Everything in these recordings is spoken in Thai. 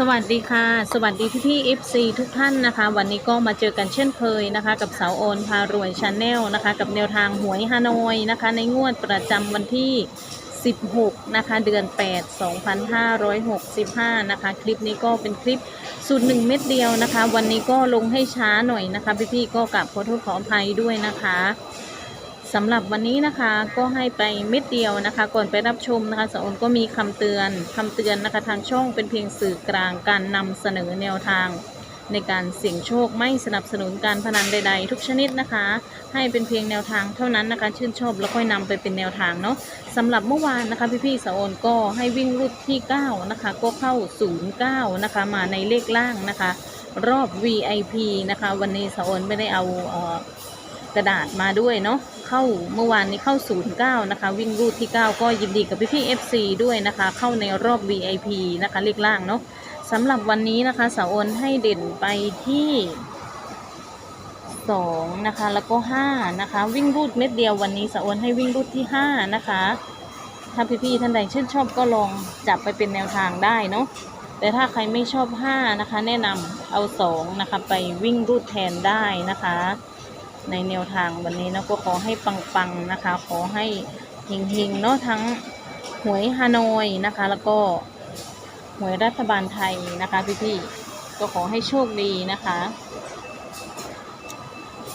สวัสดีค่ะ สวัสดีพี่พี่ FC ทุกท่านนะคะ วันนี้ก็มาเจอกันเช่นเคยนะคะ กับสาวโอนพารวยชาแนลนะคะ กับแนวทางหวยฮานอยนะคะ ในงวดประจำวันที่ 16 นะคะ เดือน 8 2565 นะคะ คลิปนี้ก็เป็นคลิปสูตรหนึ่งเม็ดเดียวนะคะ วันนี้ก็ลงให้ช้าหน่อยนะคะ พี่พี่ก็กลับขอโทษขออภัยด้วยนะคะ สำหรับวันนี้นะคะก็ให้ไปเม็ดเดียวนะคะ ก่อนไปรับชมนะคะสอนก็มีคำเตือนคำเตือนนะคะ ทางช่องเป็นเพียงสื่อกลางการนำเสนอแนวทาง ในการเสี่ยงโชคไม่สนับสนุนการพนันใด ๆ ทุกชนิดนะคะ ให้เป็นเพียงแนวทางเท่านั้นนะคะชื่นชอบแล้วค่อยนำไปเป็นแนวทางเนาะสำหรับเมื่อวานนะคะพี่ๆสอนก็ให้วิ่งรุดที่ 9 นะคะ ก็เข้า 09 นะคะ มาในเลขล่างนะคะ รอบ VIP นะคะ วันนี้สอนไม่ได้เอาเอ่อ กระดาษมาด้วยเนาะเข้าเมื่อวานนี้เข้า 09 นะคะ วิ่งรูดที่ 9 ก็ยินดีกับพี่พี่ๆ FC ด้วยนะคะ เข้าในรอบ VIP นะคะเลขล่างเนาะสำหรับวันนี้นะคะสาวโอนให้เด่นไปที่2นะคะแล้วก็5นะคะ วิ่งรูดเม็ดเดียววันนี้สาวโอนให้วิ่งรูดที่ 5 นะคะ ถ้าพี่ๆท่านใดชื่นชอบก็ลองจับไปเป็นแนวทางได้เนาะแต่ถ้าใครไม่ชอบ 5 นะคะ แนะนำเอา 2 นะคะ ไปวิ่งรูดแทนได้นะคะ ในแนวทางวันนี้นะก็ขอให้ปังๆนะคะ ขอให้เฮงๆเนาะทั้งหวยฮานอยนะคะ แล้วก็หวยรัฐบาลไทยนะคะพี่ๆก็ขอให้โชคดีนะคะ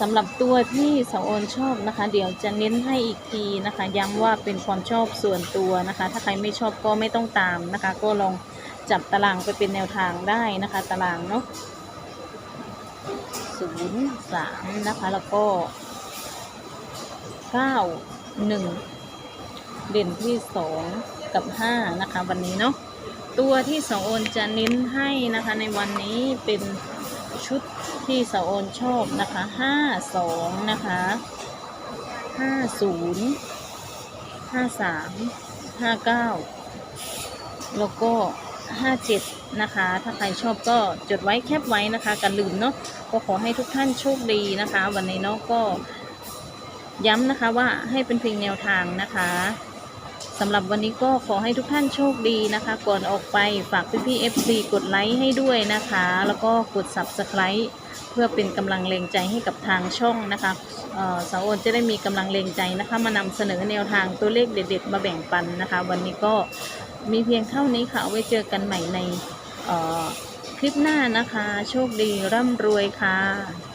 สำหรับตัวที่สาวโอนชอบนะคะ เดี๋ยวจะเน้นให้อีกทีนะคะ ย้ำว่าเป็นความชอบส่วนตัวนะคะ ถ้าใครไม่ชอบก็ไม่ต้องตามนะคะ ก็ลองจับตารางไปเป็นแนวทางได้นะคะ ตารางเนาะ ศูนย์สามนะคะ แล้วก็เก้าหนึ่งเด่นที่สองกับห้านะคะ วันนี้เนาะตัวที่สองโอนจะเน้นให้นะคะ ในวันนี้เป็นชุดที่สาวโอนชอบนะคะห้าสองนะคะห้าศูนย์ห้าสามห้าเก้าแล้วก็ ห้าเจ็ดนะคะ ถ้าใครชอบก็จดไว้แคปไว้นะคะ กันลืมเนาะก็ขอให้ทุกท่านโชคดีนะคะ วันนี้เนาะก็ย้ำนะคะว่าให้เป็นเพียงแนวทางนะคะสำหรับวันนี้ก็ขอให้ทุกท่านโชคดีนะคะ ก่อนออกไปฝากพี่ๆ FC กดไลค์ให้ด้วยนะคะ แล้วก็กด Subscribe เพื่อเป็นกำลังแรงใจให้กับทางช่องนะคะเอ่อสาวโอนจะได้มีกำลังแรงใจนะคะ มานำเสนอแนวทางตัวเลขเด็ดๆ มาแบ่งปันนะคะ วันนี้ก็ มีเพียงเท่านี้ค่ะ ไว้เจอกันใหม่ในคลิปหน้านะคะ โชคดีร่ำรวยค่ะ